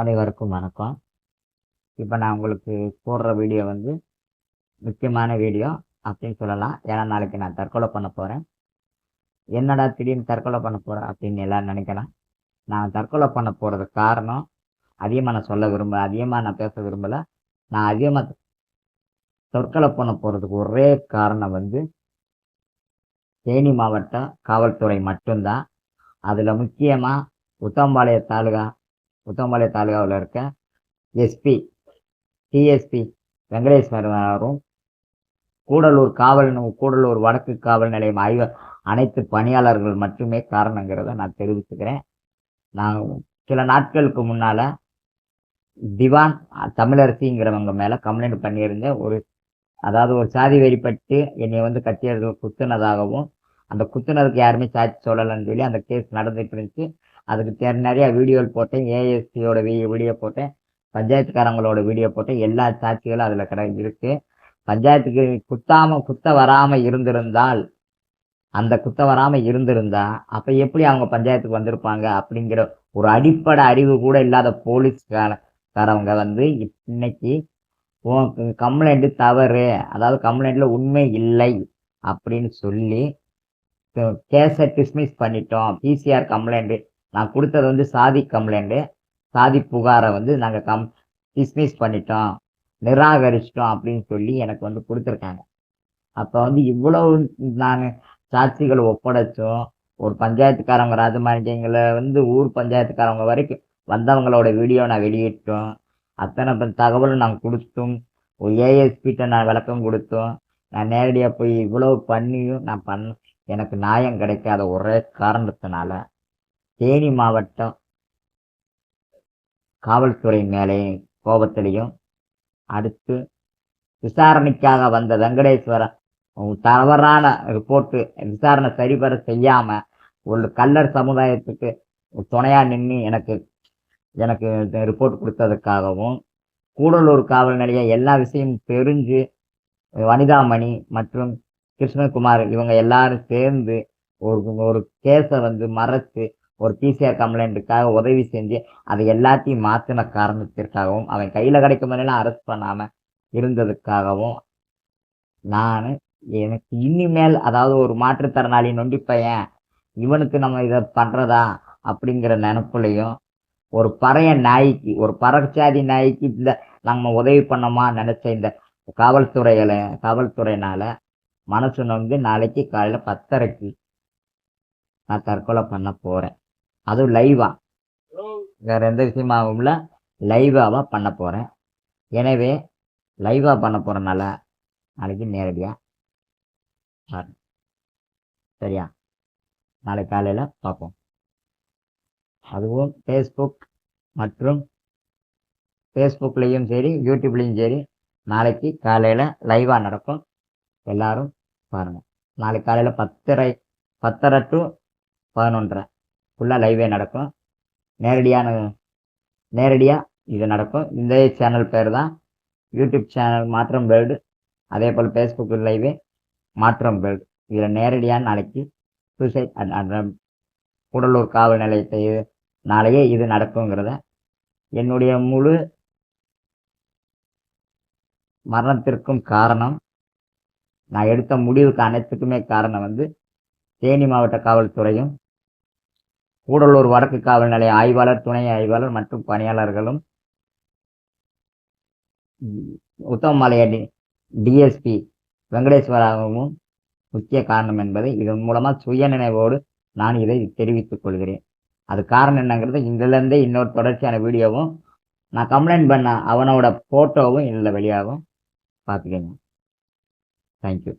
அனைவருக்கும் வணக்கம். இப்போ நான் உங்களுக்கு போடுற வீடியோ வந்து முக்கியமான வீடியோ அப்படின்னு சொல்லலாம். ஏன்னா நாளைக்கு நான் தற்கொலை பண்ண போகிறேன் என்னடா திடீர்னு தற்கொலை பண்ண போகிறேன் அப்படின்னு எல்லாரும் நினைக்கலாம். நான் தற்கொலை பண்ண போகிறது காரணம் அதிகமாக நான் சொல்ல விரும்பலை அதிகமாக நான் பேச விரும்பலை. நான் அதிகமாக தற்கொலை பண்ண போகிறதுக்கு ஒரே காரணம் வந்து தேனி மாவட்ட காவல்துறை மட்டும்தான். அதில் முக்கியமாக உத்தம்பாளைய தாலுகா உத்தம்பாளைய தாலுகாவில் இருக்க எஸ்பி டிஎஸ்பி வெங்கடேஸ்வரனாரும் கூடலூர் காவல் கூடலூர் வடக்கு காவல் நிலையம் ஆய்வு அனைத்து பணியாளர்கள் மட்டுமே காரணங்கிறத நான் தெரிவிச்சுக்கிறேன். நான் சில நாட்களுக்கு முன்னால் திவான் தமிழரசிங்கிறவங்க மேலே கம்ப்ளைண்ட் பண்ணியிருந்தேன். ஒரு அதாவது ஒரு சாதி வெறிப்பட்டு என்னை வந்து கட்சியர்கள் குத்துனதாகவும் அந்த குத்துனதுக்கு யாருமே சாட்சி சொல்லலைன்னு சொல்லி அந்த கேஸ் நடந்துட்டு இருந்துச்சு. அதுக்கு தேர் நிறையா வீடியோவில் போட்டேன் ஏஎஸ்சியோட வீடியோ போட்டேன் பஞ்சாயத்துக்காரங்களோட வீடியோ போட்டேன் எல்லா சாட்சிகளும் அதில் கிட இருக்குது பஞ்சாயத்துக்கு குத்தாம குத்த வராமல் இருந்திருந்தால் அந்த குத்த வராமல் இருந்திருந்தா அப்போ எப்படி அவங்க பஞ்சாயத்துக்கு வந்திருப்பாங்க அப்படிங்கிற ஒரு அடிப்படை அறிவு கூட இல்லாத போலீஸ்காரவங்க வந்து இன்னைக்கு கம்ப்ளைண்ட்டு தவறு அதாவது கம்ப்ளைண்ட்டில் உண்மை இல்லை அப்படின்னு சொல்லி கேஸை டிஸ்மிஸ் பண்ணிட்டோம். பிசிஆர் கம்ப்ளைண்ட்டு நான் கொடுத்தது வந்து சாதி கம்ப்ளைண்ட்டு சாதி புகாரை வந்து நாங்கள் கம் டிஸ்மிஸ் பண்ணிட்டோம் நிராகரிச்சிட்டோம் அப்படின்னு சொல்லி எனக்கு வந்து கொடுத்துருக்காங்க. அப்போ வந்து இவ்வளவு நான் சாட்சிகள் ஒப்படைச்சோம் ஒரு பஞ்சாயத்துக்காரங்க ராஜமாணிக்கங்களை வந்து ஊர் பஞ்சாயத்துக்காரவங்க வரைக்கும் வந்தவங்களோட வீடியோ நான் வெளியிட்டோம். அத்தனை தகவலும் நான் கொடுத்தும். ஒரு ஏஎஸ்பிட்ட நான் விளக்கம் கொடுத்தோம். நான் நேரடியாக போய் இவ்வளவு பண்ணியும் நான் பண்ண எனக்கு நியாயம் கிடைக்காத ஒரே காரணத்தினால தேனி மாவட்டம் காவல்துறை மேலே கோபத்திலையும் அடுத்து விசாரணைக்காக வந்த வெங்கடேஸ்வரன் தவறான ரிப்போர்ட்டு விசாரணை சரிபர செய்யாமல் ஒரு கல்லர் சமுதாயத்துக்கு துணையாக நின்று எனக்கு எனக்கு ரிப்போர்ட் கொடுத்ததுக்காகவும் கூடலூர் காவல் நிலைய எல்லா விஷயமும் தெரிஞ்சு வனிதாமணி மற்றும் கிருஷ்ணகுமார் இவங்க எல்லாரும் சேர்ந்து ஒரு ஒரு கேஸை வந்து மறைச்சு ஒரு பிசிஆர் கம்ப்ளைண்ட்டுக்காக உதவி செஞ்சு அதை எல்லாத்தையும் மாற்றின காரணத்திற்காகவும் அவன் கையில் கிடைக்கும் போதெல்லாம் அரெஸ்ட் பண்ணாமல் இருந்ததுக்காகவும் நான் எனக்கு இனிமேல் அதாவது ஒரு மாற்றுத்திறனாளி நொண்டி பையன் இவனுக்கு நம்ம இதை பண்ணுறதா அப்படிங்கிற நினப்புலையும் ஒரு பறைய நாய்க்கு ஒரு பறச்சாதி நாய்க்கு இந்த நம்ம உதவி பண்ணோமா நினச்ச இந்த காவல்துறைகளை காவல்துறையினால மனசு நொந்து நாளைக்கு காலையில் பத்தரைக்கு நான் தற்கொலை பண்ண போகிறேன் அதுவும் லைவா வேற எந்த விஷயமாகவும் இல்லை லைவாவா பண்ண போகிறேன் எனவே லைவா பண்ண போகிறனால நாளைக்கு நேரடியாக சரியா? நாளைக்கு காலையில் பார்ப்போம் அதுவும் ஃபேஸ்புக் மற்றும் ஃபேஸ்புக்லேயும் சரி யூடியூப்லேயும் சரி நாளைக்கு காலையில் லைவாக நடக்கும். எல்லாரும் பாருங்கள் நாளைக்கு காலையில் பத்தரை பத்தரை டு பதினொன்றரை. ஃபுல்லாக லைவே நடக்கும். நேரடியான நேரடியாக இது நடக்கும். இந்த சேனல் பேர் தான் யூடியூப் சேனல் மாற்றம் வேர்ல்டு. அதே போல் ஃபேஸ்புக் லைவே மாற்றம் வேர்ல்டு. இதில் நேரடியாக நாளைக்கு சூசைட் அண்ட் கூடலூர் காவல் நிலையத்தை நாளையே இது நடக்குங்கிறத என்னுடைய முழு மரணத்திற்கும் காரணம் நான் எடுத்த முடிவுக்கு அனைத்துக்குமே காரணம் வந்து தேனி மாவட்ட காவல்துறையும் கூடலூர் வடக்கு காவல் நிலைய ஆய்வாளர் துணை ஆய்வாளர் மற்றும் பணியாளர்களும் உம், உத்தமமலைய டி டிஎஸ்பி வெங்கடேஸ்வராவும் முக்கிய காரணம் என்பதை இதன் மூலமாக சுய நினைவோடு நான் இதை தெரிவித்துக் கொள்கிறேன். அது காரணம் என்னங்கிறது இதுலேருந்தே இன்னொரு தொடர்ச்சியான வீடியோவும் நான் கம்ப்ளைண்ட் பண்ண அவனோட ஃபோட்டோவும் இதில் வெளியாகும். பார்த்துக்கங்க. தேங்க்யூ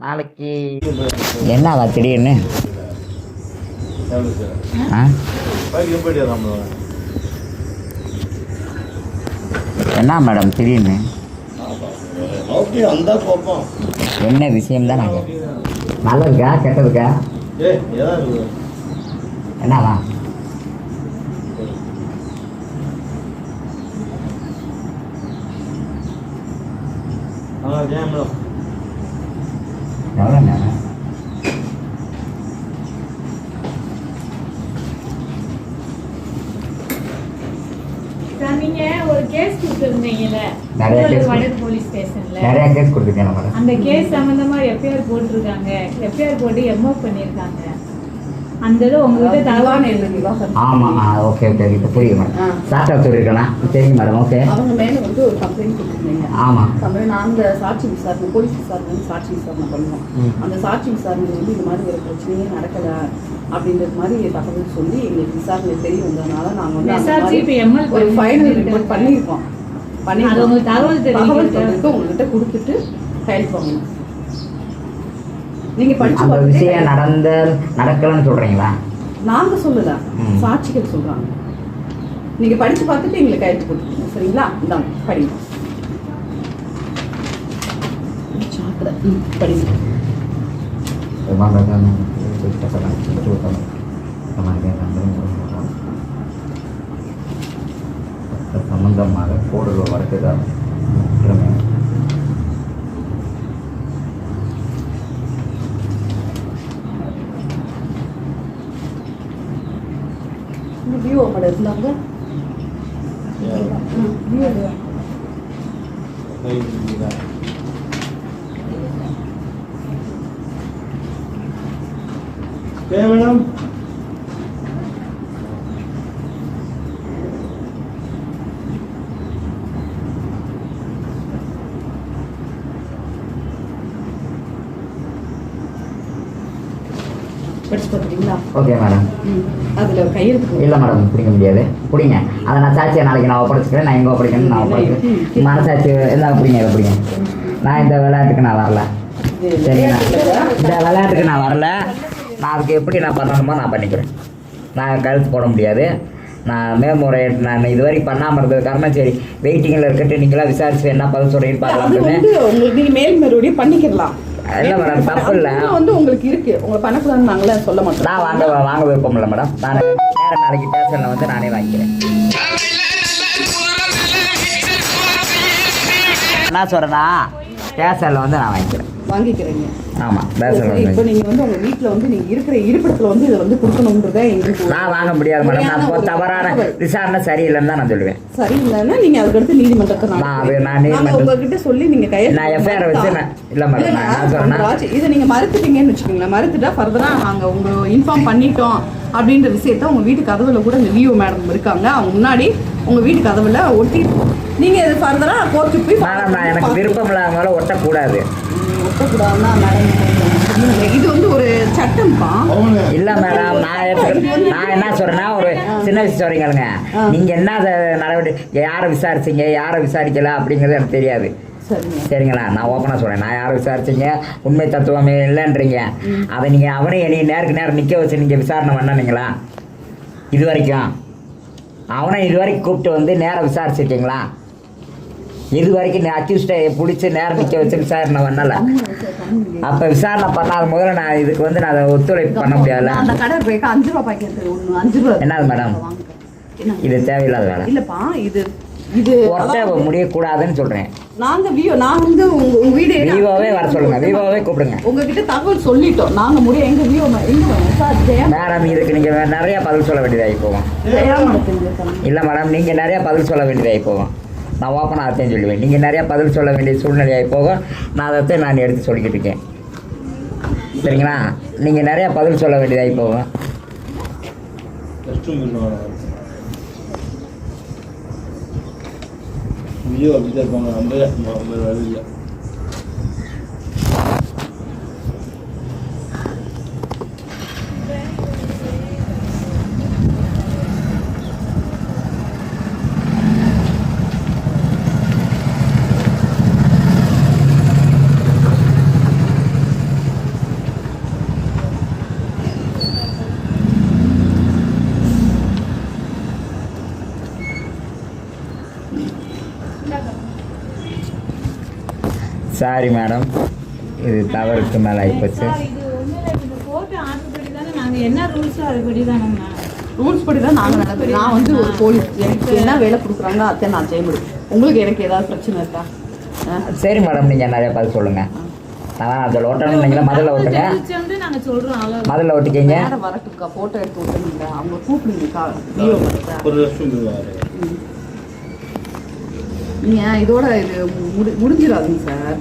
நாளைக்கு என்னவா திடீர்னு? என்ன மேடம் திடீர்னு? ஓகே அந்த கோப்பம் என்ன விஷயம் தான் நாங்கள் நல்லதுக்கா கெட்டதுக்கா? என்னவா ஆ ஏன் மேடம் எவ்வளோ நேரம் சார், நீங்க ஒரு கேஸ் கொடுத்துருந்தீங்கல்ல. நிறைய வடக்கு போலீஸ் ஸ்டேஷன்ல. நிறைய கேஸ் கொடுத்துருக்கேன் அந்த கேஸ் சம்பந்தமா எஃப்ஐஆர் போட்டிருக்காங்க. எஃப்ஐஆர் போட்டு எம்ஓ பண்ணிருக்காங்க அந்த இது உங்ககிட்ட தகவல் ஆமாம் ஆ ஓகே ஓகே இப்போ புரியுது மேடம். சாப்பிட்டா சொல்லியிருக்கலாம் சரிங்க மேடம் ஓகே. அவங்க மேல வந்து ஒரு கம்ப்ளைண்ட் கொடுத்துருந்தீங்க. ஆமாம் கம்ப்ளைண்ட் நாங்க சாட்சி விசாரணை போலீஸ் விசாரணை வந்து சாட்சி விசாரணை பண்ணுவோம். அந்த சாட்சி விசாரணை வந்து இந்த மாதிரி ஒரு பிரச்சனையே நடக்கல அப்படின்றது மாதிரி தகவல் சொல்லி எங்களுக்கு விசாரணை தெரிய வந்ததுனால நாங்க வந்து ஒரு ஃபைனல் ரிப்போர்ட் பண்ணியிருக்கோம் பண்ணி தகவல் தகவல் உங்ககிட்ட கொடுத்துட்டு கையெழுத்து வாங்கணும் நீங்க படிச்சு அந்த பார்த்துட்டு விஷயம் நடந்த நடக்கலன்னு சொல்கிறீங்களா நாங்க சொல்லல. சாட்சிகள் சொல்றாங்க. நீங்க படிச்சு பார்த்துட்டு எங்களுக்கு கையெழுத்து கொடுத்துருங்க சரிங்களா? இந்தாங்க படிங்க. படிங்க. சம்பந்தமாக கூடுதல் வழக்குதான் இந்த வியூ படம் இருந்தாங்க. வியூ ஏன் மேடம்? படிச்சு பார்த்துட்டீங்களா ஓகே மேடம் அதுல கையெழுத்து. இல்லை மேடம் பிடிக்க முடியாது. பிடிங்க. அதை நான் சாட்சியை நாளைக்கு நான் ஒப்படைச்சிக்கிறேன். நான் எங்கே ஒப்படைக்கணும் நான் ஒப்படைக்கிறேன். மனசாட்சி எல்லாம் பிடிங்க இதை பிடிங்க. நான் இந்த விளையாட்டுக்கு நான் வரல. சரிங்களா? இந்த விளையாட்டுக்கு நான் வரல. நான் அதுக்கு எப்படி நான் பண்ணணுமோ நான் பண்ணிக்கிறேன். நான் கழுத்து போட முடியாது. நான் மேல்முறையீடு நான் இது வரைக்கும் பண்ணாமல் இருந்தது. காரணம் சரி வெயிட்டிங்கில் இருக்கட்டு நீங்களாம் விசாரிச்சு என்ன பதில் சொல்கிறீங்கன்னு அது பார்க்கலாம்னு வந்து இல்லை மேடம் தப்பு இல்லை? வந்து உங்களுக்கு இருக்கு. உங்களை பண்ணக்கூடாதுன்னு நாங்களே சொல்ல மாட்டோம். நான் வாங்க வாங்க விருப்பம் இல்லை மேடம். நான் நேரம் நாளைக்கு ஸ்டேஷனில் வந்து நானே வாங்கிக்கிறேன். என்ன சொல்கிறேன்னா ஸ்டேஷனில் வந்து நான் வாங்கிக்கிறேன். வாங்கிக்கிறீங்க. ஆமாம் இப்போ நீங்க வந்து உங்க வீட்ல வந்து நீங்க இருக்கிற இருப்பிடத்துல வந்து இதை வந்து கொடுக்கணும்ன்றத எங்களுக்கு நான் வாங்க முடியாது மேடம் நான் இப்போ தவறான. விசாரணை சரியில்லைன்னு தான் நான் சொல்லுவேன். சரியில்லைன்னா நீங்க அதுக்கடுத்து நீதிமன்றத்தை நான். நான் நீதிமன்றம் உங்ககிட்ட சொல்லி நீங்க கையெழுத்து நான் எஃப்ஐஆர் வச்சு நான் இல்லை மேடம் நான் இதை நீங்க மறுத்துட்டீங்கன்னு வச்சுக்கோங்களேன். மறுத்துட்டா ஃபர்தரா நாங்க உங்க இன்ஃபார்ம் பண்ணிட்டோம் அப்படின்ற விஷயத்த உங்க வீட்டு கதவுல கூட இந்த விஓ மேடம் இருக்காங்க. அவங்க முன்னாடி உங்க வீட்டு கதவுல ஒட்டி நீங்க இது ஃபர்தரா கோர்ட்டுக்கு போய் மேடம் நான் எனக்கு விருப்பம் இல்லாத ஒட்டக்கூடாது. ம், ஒட்டக்கூடாதுன்னா மேடம் இது வந்து ஒரு சட்டம்ப்பா. இல்லை மேடம் நான் நான் என்ன சொல்றேன்னா ஒரு சின்ன விஷயம் சொல்றீங்களுங்க நீங்க என்ன அதை நடவடிக்கை யாரை விசாரிச்சீங்க யாரை விசாரிக்கல அப்படிங்கிறது எனக்கு தெரியாது. சரிங்க. சரிங்களா? நான் ஓப்பனாக சொல்கிறேன் நான் யாரை விசாரிச்சீங்க? உண்மை தத்துவமே இல்லைன்றீங்க. அதை நீங்கள் அவனை என்னைய நேருக்கு நேரம் நிற்க வச்சு நீங்கள் விசாரணை பண்ணனீங்களா? இது வரைக்கும். அவனை இது வரைக்கும் கூப்பிட்டு வந்து நேரம் விசாரிச்சிருக்கீங்களா? இது வரைக்கும் நீ அக்யூஸ்டை பிடிச்சி நேரம் நிற்க வச்சு விசாரணை பண்ணல. அப்போ விசாரணை பண்ணாத முதல்ல நான் இதுக்கு வந்து நான் அதை ஒத்துழைப்பு பண்ண முடியாதுல்ல? என்னது மேடம்? இது தேவையில்லாத வேலை. இல்லப்பா இது இது ஒட்ட அதாவது முடியக்கூடாதுன்னு சொல்கிறேன் நாங்க வியோ நான் வந்து உங்க வீடு விவோவே வர சொல்லுங்க. விவோவே கூப்பிடுங்க. உங்ககிட்ட தகவல் சொல்லிட்டோம். நாங்க முடிய எங்க வியோ எங்க மேடம் இதுக்கு நீங்கள் நிறைய பதில் சொல்ல வேண்டியதாகி மேடத்துக்கு இல்லை மேடம் நீங்கள் நிறைய பதில் சொல்ல வேண்டியதாகி போகும். நான் ஓப்பனாக அதையும் சொல்லுவேன். நீங்கள் நிறையா பதில் சொல்ல வேண்டிய சூழ்நிலையாக போகும் நான் அதை நான் எடுத்து சொல்லிக்கிட்டு இருக்கேன். சரிங்களா? நீங்கள் நிறையா பதில் சொல்ல வேண்டியதாகி போகும் ஐயோ அப்படி ஐயோ இருப்பாங்க அந்த அந்த வேலை இல்லை. சாரி மேடம் இது தவறுக்கு மேலே ஆகிப்போச்சு ரூல்ஸோ அதுபடி தானேம்மா ரூல்ஸ் படி தான் நாங்க நடக்கிறோம் நான்? வந்து ஒரு போலீஸ் எனக்கு என்ன வேலை கொடுக்குறாங்க அத்தை நான் செய்ய முடியும். உங்களுக்கு எனக்கு ஏதாவது பிரச்சனை இருக்கா? சரி மேடம் நீங்கள் நிறைய பார்த்து சொல்லுங்கள் நான் அதில் ஒட்டணும் நீங்களே மதில் ஒட்டுங்க தெரிவிச்சு வந்து நாங்க சொல்றோம் அவ்வளவு. மதில் ஒட்டிக்கிங்க வேற வரட்டுக்கா போட்டோ எடுத்து விட்டுருங்க அவங்க கூப்பிடுங்கக்கா ஒரு நீங்கள் இதோட இது முடி முடிஞ்சிடாதுங்க சார்.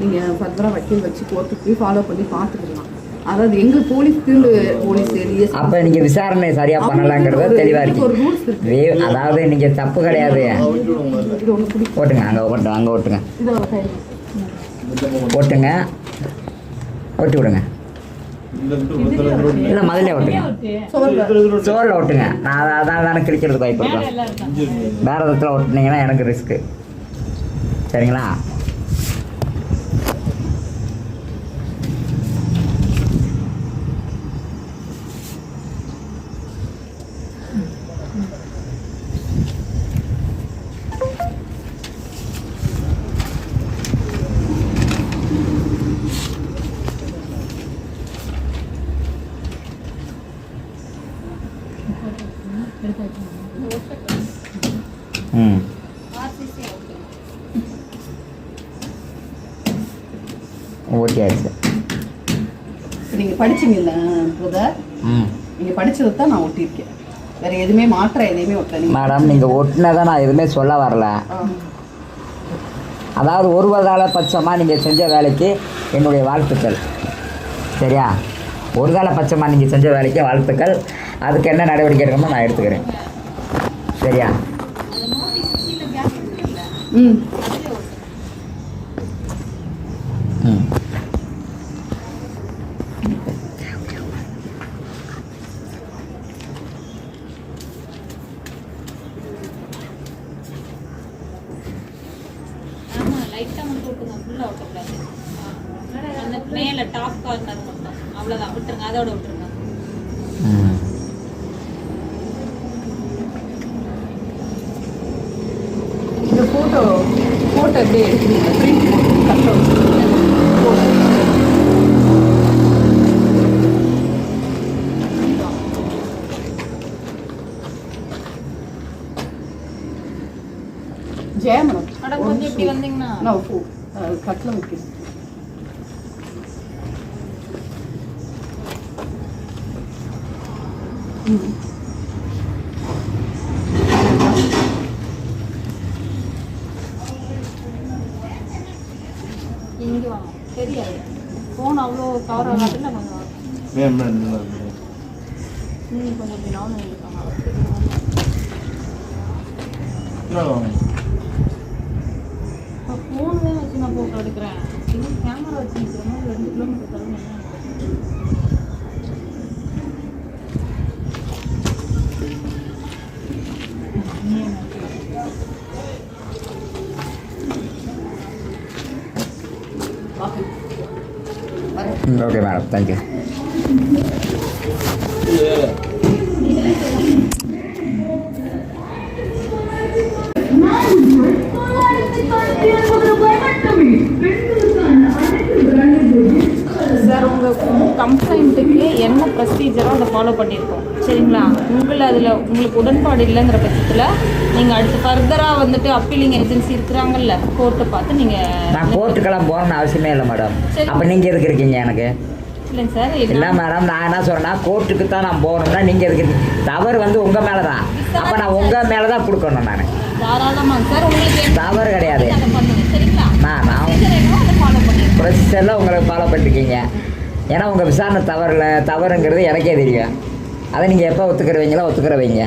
நீங்கள் ஃபர்தராக வக்கீல் வச்சு கோர்ட்டுக்கு ஃபாலோ பண்ணி பார்த்துக்கலாம். அதாவது எங்கள் போலீஸ் ஃபீல்டு போலீஸ் ஏரியா அப்போ நீங்கள் விசாரணை சரியாக பண்ணலாங்கிறது தெளிவாக இருக்கு ஒரு ரூல்ஸ் இருக்கு. வே- அதாவது நீங்கள் தப்பு கிடையாது. ஓட்டுங்க அங்கே ஓட்டுங்க அங்கே ஓட்டுங்க. ஓட்டுங்க. ஓட்டி விடுங்க. இல்லை முதல்ல ஓட்டுங்க. சோறில் ஓட்டுங்க. நான் அதை அதான் தானே கிழிக்கிறது பயப்படுறேன் எல்லாம் இருக்காங்க இஞ்சி இருக்கு. வேறு விதத்தில் ஓட்டுனீங்கன்னா எனக்கு ரிஸ்க்கு சரிங்களா ஓட்டியாச்சு நீங்கள் படிச்சீங்கல்ல பிரதர் ம். நீங்கள் படிச்சதை தான் நான் ஒட்டியிருக்கேன். வேற எதுவுமே மாற்றம் எதையுமே ஒட்டல. நீங்க மேடம் நீங்கள் ஒட்டினதை நான் எதுவுமே சொல்ல வரல. அதாவது ஒரு கால பட்சமாக நீங்கள் செஞ்ச வேலைக்கு என்னுடைய வாழ்த்துக்கள். சரியா? ஒரு கால பட்சமாக நீங்கள் செஞ்ச வேலைக்கு வாழ்த்துக்கள். அதுக்கு என்ன நடவடிக்கை எடுக்கணுமோ நான் எடுத்துக்கிறேன். சரியா? ம். லைட்டாக மட்டும் விட்டுங்க ஃபுல்லாக விட்டக்கூடாது அந்த மேலே டாப் கார்னர் மட்டும் அவ்வளோதான் விட்டுருங்க அதோட விட்டுருங்க இந்த ஃபோட்டோ ஃபோட்டோ எப்படி எடுக்கிறீங்க? நான் ஃபோ கட்டில் வைக்கிறேன் ம் இங்க வாங்க தெரியாது. ஃபோன் அவ்வளோ கவர் ஆகாதுல கொஞ்சம். ம் கொஞ்சம் இப்படி நானும் இருக்காங்க வச்சு நான் போட்டோ எடுக்கிறேன் இன்னும் கேமரா வச்சு நிற்கிற மாதிரி ரெண்டு கிலோமீட்டர் தரணும் என்ன ஓகே மேடம் தேங்க்யூ சார் உங்கள் கம்ப்ளைண்ட்டுக்கு என்ன ப்ரொசீஜரோ அதை ஃபாலோ பண்ணியிருக்கோம்? சரிங்களா? உங்களை அதில் உங்களுக்கு உடன்பாடு இல்லைங்கிற பட்சத்தில் நீங்கள் அடுத்து ஃபர்தராக வந்துட்டு அப்பீலிங் ஏஜென்சி இருக்கிறாங்கல்ல கோர்ட்டை பார்த்து நான் நீங்கள் கோர்ட்டுக்கெல்லாம் போகணும்னு அவசியமே இல்லை மேடம். அப்போ நீங்கள் எதுக்கு இருக்கீங்க எனக்கு? இல்லைங்க சார் இல்லை மேடம் நான் என்ன சொல்கிறேன்னா கோர்ட்டுக்கு தான் நான் போகணும்னா நீங்கள் இருக்கீங்க? தவறு வந்து உங்கள் மேலே தான் அப்போ நான் உங்கள் மேலே தான் கொடுக்கணும் நான். தாராளமாக சார் உங்களுக்கு என்ன தவறு கிடையாது. நான் நான் procedure என்னவோ அதை ஃபாலோ பண்ணிருக்கீங்க. ஏன்னா உங்கள் விசாரணை தவறில் தவறுங்கிறது எனக்கே தெரியும். அதை நீங்கள் எப்போ ஒத்துக்கிறவீங்களோ ஒத்துக்கிற வைங்க